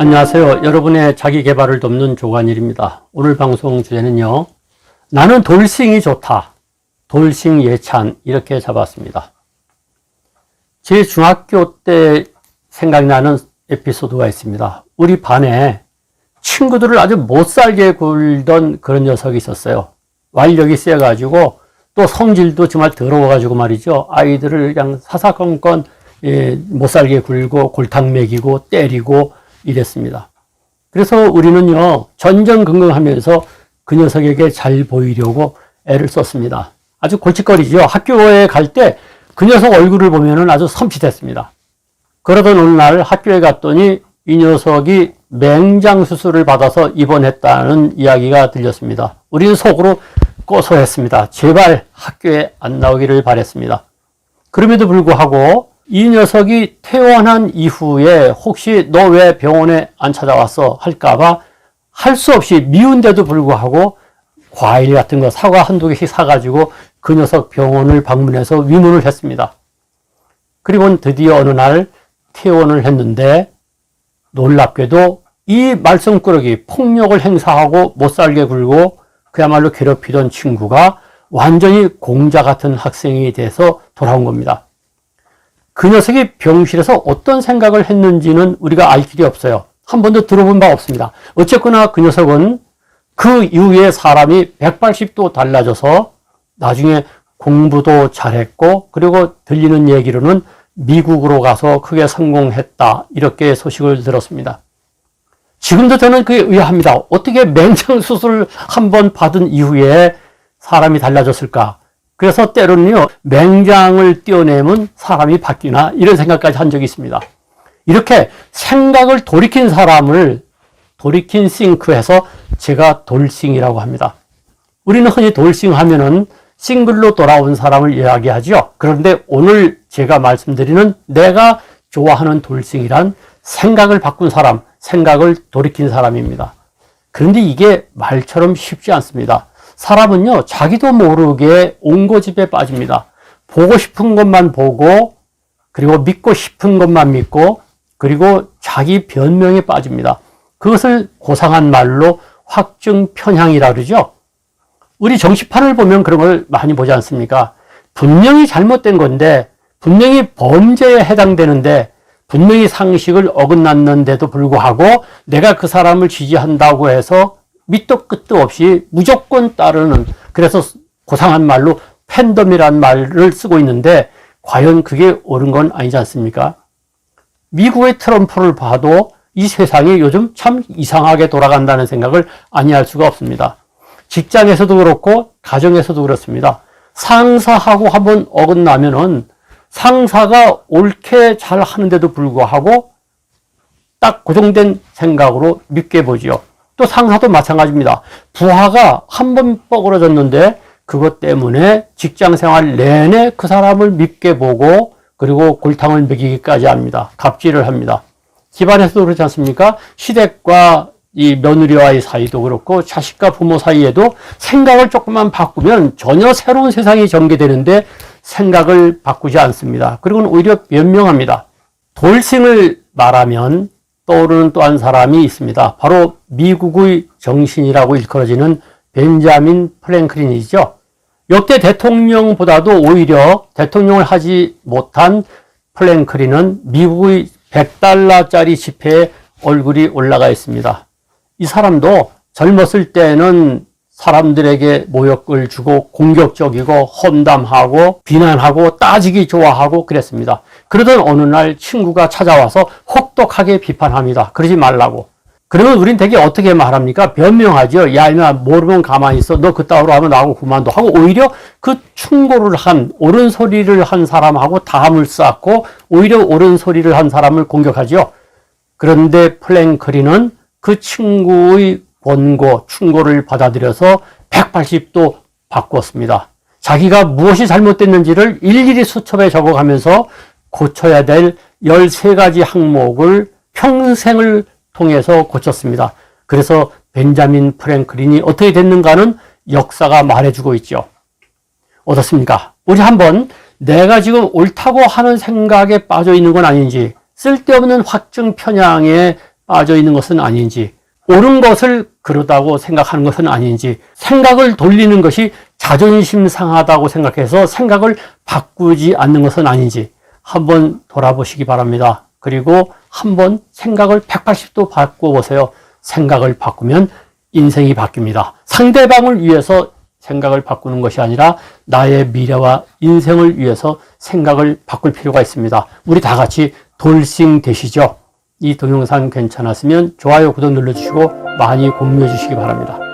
안녕하세요. 여러분의 자기 개발을 돕는 조관일입니다. 오늘 방송 주제는요. 나는 돌싱이 좋다. 돌싱 예찬 이렇게 잡았습니다. 제 중학교 때 생각나는 에피소드가 있습니다. 우리 반에 친구들을 아주 못살게 굴던 그런 녀석이 있었어요. 완력이 세가지고 또 성질도 정말 더러워가지고 말이죠. 아이들을 그냥 사사건건 예, 못살게 굴고 골탕 먹이고 때리고 이랬습니다. 그래서 우리는요, 전전긍긍하면서 그 녀석에게 잘 보이려고 애를 썼습니다. 아주 골칫거리죠. 학교에 갈 때 그 녀석 얼굴을 보면은 아주 섬찟했습니다. 그러던 어느 날 학교에 갔더니 이 녀석이 맹장 수술을 받아서 입원했다는 이야기가 들렸습니다. 우리는 속으로 고소했습니다. 제발 학교에 안 나오기를 바랬습니다. 그럼에도 불구하고 이 녀석이 퇴원한 이후에 혹시 너 왜 병원에 안 찾아왔어 할까봐 할 수 없이 미운데도 불구하고 과일 같은 거 사과 한두 개씩 사가지고 그 녀석 병원을 방문해서 위문을 했습니다. 그리고 드디어 어느 날 퇴원을 했는데 놀랍게도 이 말썽꾸러기 폭력을 행사하고 못살게 굴고 그야말로 괴롭히던 친구가 완전히 공자 같은 학생이 돼서 돌아온 겁니다. 그 녀석이 병실에서 어떤 생각을 했는지는 우리가 알 길이 없어요. 한 번도 들어본 바 없습니다. 어쨌거나 그 녀석은 그 이후에 사람이 180도 달라져서 나중에 공부도 잘했고 그리고 들리는 얘기로는 미국으로 가서 크게 성공했다 이렇게 소식을 들었습니다. 지금도 저는 그게 의아합니다. 어떻게 맹장 수술 한 번 받은 이후에 사람이 달라졌을까? 그래서 때로는요, 맹장을 떼어내면 사람이 바뀌나? 이런 생각까지 한 적이 있습니다. 이렇게 생각을 돌이킨 사람을 돌이킨 싱크해서 제가 돌싱이라고 합니다. 우리는 흔히 돌싱 하면은 싱글로 돌아온 사람을 이야기하죠. 그런데 오늘 제가 말씀드리는 내가 좋아하는 돌싱이란 생각을 바꾼 사람, 생각을 돌이킨 사람입니다. 그런데 이게 말처럼 쉽지 않습니다. 사람은요, 자기도 모르게 옹고집에 빠집니다. 보고 싶은 것만 보고, 그리고 믿고 싶은 것만 믿고, 그리고 자기 변명에 빠집니다. 그것을 고상한 말로 확증 편향이라 그러죠. 우리 정치판을 보면 그런 걸 많이 보지 않습니까? 분명히 잘못된 건데, 분명히 범죄에 해당되는데, 분명히 상식을 어긋났는데도 불구하고 내가 그 사람을 지지한다고 해서 밑도 끝도 없이 무조건 따르는 그래서 고상한 말로 팬덤이란 말을 쓰고 있는데 과연 그게 옳은 건 아니지 않습니까? 미국의 트럼프를 봐도 이 세상이 요즘 참 이상하게 돌아간다는 생각을 아니할 수가 없습니다. 직장에서도 그렇고 가정에서도 그렇습니다. 상사하고 한번 어긋나면은 상사가 옳게 잘 하는데도 불구하고 딱 고정된 생각으로 믿게 보지요. 또 상사도 마찬가지입니다. 부하가 한 번 뻐그러졌는데 그것 때문에 직장 생활 내내 그 사람을 믿게 보고 그리고 골탕을 먹이기까지 합니다. 갑질을 합니다. 집안에서도 그렇지 않습니까? 시댁과 이 며느리와의 사이도 그렇고 자식과 부모 사이에도 생각을 조금만 바꾸면 전혀 새로운 세상이 전개되는데 생각을 바꾸지 않습니다. 그리고 오히려 변명합니다. 돌싱을 말하면 떠오르는 또 한 사람이 있습니다. 바로 미국의 정신이라고 일컬어지는 벤자민 프랭클린이죠. 역대 대통령보다도 오히려 대통령을 하지 못한 플랭클린은 미국의 100달러짜리 지폐에 얼굴이 올라가 있습니다. 이 사람도 젊었을 때는 사람들에게 모욕을 주고 공격적이고 험담하고 비난하고 따지기 좋아하고 그랬습니다. 그러던 어느 날 친구가 찾아와서 혹독하게 비판합니다. 그러지 말라고. 그러면 우린 되게 어떻게 말합니까? 변명하죠. 야, 이마 모르면 가만히 있어. 너 그따위로 하면 나하고 그만둬. 하고 오히려 그 충고를 한, 옳은 소리를 한 사람하고 다함을 쌓고 오히려 옳은 소리를 한 사람을 공격하죠. 그런데 플랭크린은 그 친구의 권고, 충고를 받아들여서 180도 바꿨습니다. 자기가 무엇이 잘못됐는지를 일일이 수첩에 적어가면서 고쳐야 될 13가지 항목을 평생을 통해서 고쳤습니다. 그래서 벤자민 프랭클린이 어떻게 됐는가는 역사가 말해주고 있죠. 어떻습니까? 우리 한번 내가 지금 옳다고 하는 생각에 빠져 있는 건 아닌지 쓸데없는 확증 편향에 빠져 있는 것은 아닌지, 옳은 것을 그러다고 생각하는 것은 아닌지, 생각을 돌리는 것이 자존심 상하다고 생각해서 생각을 바꾸지 않는 것은 아닌지 한번 돌아보시기 바랍니다. 그리고 한번 생각을 180도 바꿔 보세요. 생각을 바꾸면 인생이 바뀝니다. 상대방을 위해서 생각을 바꾸는 것이 아니라 나의 미래와 인생을 위해서 생각을 바꿀 필요가 있습니다. 우리 다 같이 돌싱 되시죠? 이 동영상 괜찮았으면 좋아요, 구독 눌러주시고 많이 공유해 주시기 바랍니다.